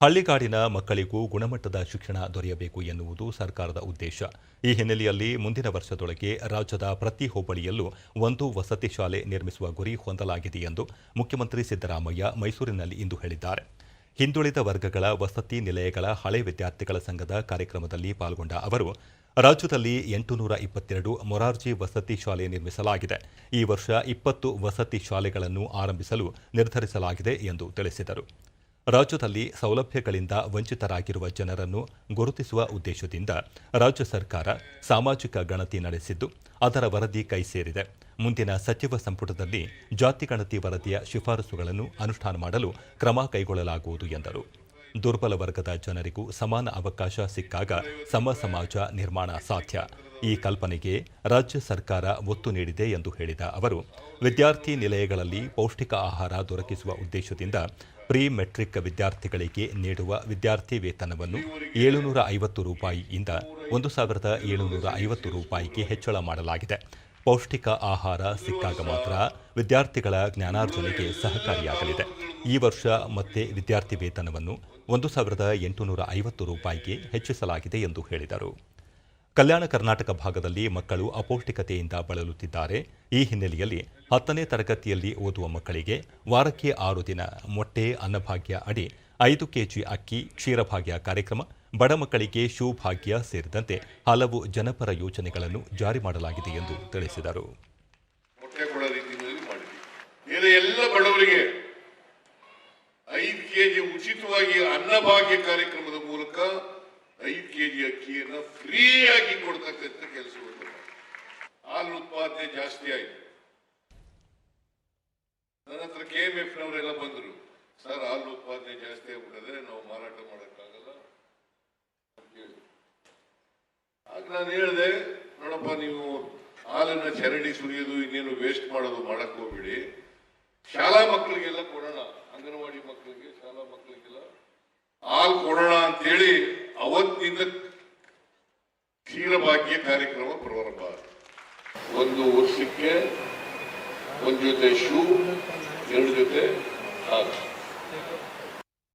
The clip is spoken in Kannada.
ಹಳ್ಳಿಗಾಡಿನ ಮಕ್ಕಳಿಗೂ ಗುಣಮಟ್ಟದ ಶಿಕ್ಷಣ ದೊರೆಯಬೇಕು ಎನ್ನುವುದು ಸರ್ಕಾರದ ಉದ್ದೇಶ. ಈ ಹಿನ್ನೆಲೆಯಲ್ಲಿ ಮುಂದಿನ ವರ್ಷದೊಳಗೆ ರಾಜ್ಯದ ಪ್ರತಿ ಹೋಬಳಿಯಲ್ಲೂ ಒಂದು ವಸತಿ ಶಾಲೆ ನಿರ್ಮಿಸುವ ಗುರಿ ಹೊಂದಲಾಗಿದೆ ಎಂದು ಮುಖ್ಯಮಂತ್ರಿ ಸಿದ್ದರಾಮಯ್ಯ ಮೈಸೂರಿನಲ್ಲಿ ಇಂದು ಹೇಳಿದ್ದಾರೆ. ಹಿಂದುಳಿದ ವರ್ಗಗಳ ವಸತಿ ನಿಲಯಗಳ ಹಳೆ ವಿದ್ಯಾರ್ಥಿಗಳ ಸಂಘದ ಕಾರ್ಯಕ್ರಮದಲ್ಲಿ ಪಾಲ್ಗೊಂಡ ಅವರು, ರಾಜ್ಯದಲ್ಲಿ ಎಂಟುನೂರ ಇಪ್ಪತ್ತೆರಡು ಮೊರಾರ್ಜಿ ವಸತಿ ಶಾಲೆ ನಿರ್ಮಿಸಲಾಗಿದೆ. ಈ ವರ್ಷ ಇಪ್ಪತ್ತು ವಸತಿ ಶಾಲೆಗಳನ್ನು ಆರಂಭಿಸಲು ನಿರ್ಧರಿಸಲಾಗಿದೆ ಎಂದು ತಿಳಿಸಿದರು. ರಾಜ್ಯದಲ್ಲಿ ಸೌಲಭ್ಯಗಳಿಂದ ವಂಚಿತರಾಗಿರುವ ಜನರನ್ನು ಗುರುತಿಸುವ ಉದ್ದೇಶದಿಂದ ರಾಜ್ಯ ಸರ್ಕಾರ ಸಾಮಾಜಿಕ ಗಣತಿ ನಡೆಸಿದ್ದು, ಅದರ ವರದಿ ಕೈ ಸೇರಿದೆ. ಮುಂದಿನ ಸಚಿವ ಸಂಪುಟದಲ್ಲಿ ಜಾತಿ ಗಣತಿ ವರದಿಯ ಶಿಫಾರಸುಗಳನ್ನು ಅನುಷ್ಠಾನ ಮಾಡಲು ಕ್ರಮ ಕೈಗೊಳ್ಳಲಾಗುವುದು ಎಂದರು. ದುರ್ಬಲ ವರ್ಗದ ಜನರಿಗೂ ಸಮಾನ ಅವಕಾಶ ಸಿಕ್ಕಾಗ ಸಮ ಸಮಾಜ ನಿರ್ಮಾಣ ಸಾಧ್ಯ. ಈ ಕಲ್ಪನೆಗೆ ರಾಜ್ಯ ಸರ್ಕಾರ ಒತ್ತು ನೀಡಿದೆ ಎಂದು ಹೇಳಿದ ಅವರು, ವಿದ್ಯಾರ್ಥಿ ನಿಲಯಗಳಲ್ಲಿ ಪೌಷ್ಟಿಕ ಆಹಾರ ದೊರಕಿಸುವ ಉದ್ದೇಶದಿಂದ ಪ್ರಿ ಮೆಟ್ರಿಕ್ ವಿದ್ಯಾರ್ಥಿಗಳಿಗೆ ನೀಡುವ ವಿದ್ಯಾರ್ಥಿ ವೇತನವನ್ನು ಏಳುನೂರ ಐವತ್ತು ರೂಪಾಯಿಯಿಂದ ಒಂದು ಸಾವಿರದ ಏಳುನೂರ ಐವತ್ತು ರೂಪಾಯಿಗೆ ಹೆಚ್ಚಳ ಮಾಡಲಾಗಿದೆ. ಪೌಷ್ಟಿಕ ಆಹಾರ ಸಿಕ್ಕಾಗ ಮಾತ್ರ ವಿದ್ಯಾರ್ಥಿಗಳ ಜ್ಞಾನಾರ್ಜನೆಗೆ ಸಹಕಾರಿಯಾಗಲಿದೆ. ಈ ವರ್ಷ ಮತ್ತೆ ವಿದ್ಯಾರ್ಥಿ ವೇತನವನ್ನು ಒಂದು ಸಾವಿರದ ಎಂಟುನೂರ ಐವತ್ತು ರೂಪಾಯಿಗೆ ಹೆಚ್ಚಿಸಲಾಗಿದೆ ಎಂದು ಹೇಳಿದರು. ಕಲ್ಯಾಣ ಕರ್ನಾಟಕ ಭಾಗದಲ್ಲಿ ಮಕ್ಕಳು ಅಪೌಷ್ಟಿಕತೆಯಿಂದ ಬಳಲುತ್ತಿದ್ದಾರೆ. ಈ ಹಿನ್ನೆಲೆಯಲ್ಲಿ ಹತ್ತನೇ ತರಗತಿಯಲ್ಲಿ ಓದುವ ಮಕ್ಕಳಿಗೆ ವಾರಕ್ಕೆ ಆರು ದಿನ ಮೊಟ್ಟೆ, ಅನ್ನಭಾಗ್ಯ ಅಡಿ, ಐದು ಕೆಜಿ ಅಕ್ಕಿ, ಕ್ಷೀರಭಾಗ್ಯ ಕಾರ್ಯಕ್ರಮ, ಬಡ ಮಕ್ಕಳಿಗೆ ಶೂ ಭಾಗ್ಯ ಸೇರಿದಂತೆ ಹಲವು ಜನಪರ ಯೋಜನೆಗಳನ್ನು ಜಾರಿ ಮಾಡಲಾಗಿದೆ ಎಂದು ತಿಳಿಸಿದರು. ಉಚಿತವಾಗಿ ಅನ್ನಭಾಗ್ಯ ಕಾರ್ಯಕ್ರಮದ ಮೂಲಕ ಐದು ಕೆಜಿ ಅಕ್ಕಿಯನ್ನ ಫ್ರೀಯಾಗಿ ಕೊಡ್ತಕ್ಕಂಥ ಕೆಲಸವನ್ನು. ಹಾಲು ಉತ್ಪಾದನೆ ಜಾಸ್ತಿ ಆಯ್ತು ನನ್ನ ಹತ್ರ ಕೆ ಎಂ ಎಫ್ ನವರೆಲ್ಲ ಬಂದರು, ಸರ್, ಹಾಲು ಉತ್ಪಾದನೆ ಜಾಸ್ತಿ ಆಗ್ಬಿಟ್ಟಿದ್ರೆ ನಾವು ಮಾರಾಟ ಮಾಡೋಕ್ಕಾಗಲ್ಲ. ಆಗ ನಾನು ಹೇಳಿದೆ, ನೋಡಪ್ಪ, ನೀವು ಹಾಲನ್ನು ಚರಂಡಿ ಸುರಿಯೋದು, ಇನ್ನೇನು ವೇಸ್ಟ್ ಮಾಡೋದು ಮಾಡಕ್ ಹೋಗ್ಬೇಡಿ ಶಾಲಾ ಮಕ್ಕಳಿಗೆಲ್ಲ ಕೊಡೋಣ, ಅಂಗನವಾಡಿ ಮಕ್ಕಳಿಗೆ, ಶಾಲಾ ಮಕ್ಕಳಿಗೆಲ್ಲ ಅವತ್ತಿನಿಂದ ಕ್ಷೀರಭಾಗ್ಯ ಕಾರ್ಯಕ್ರಮ ಪ್ರಾರಂಭ. ಒಂದು ವರ್ಷಕ್ಕೆ ಒಂದು ಜೊತೆ ಶೂ ಎರಡು ಜೊತೆ ಹಾಲು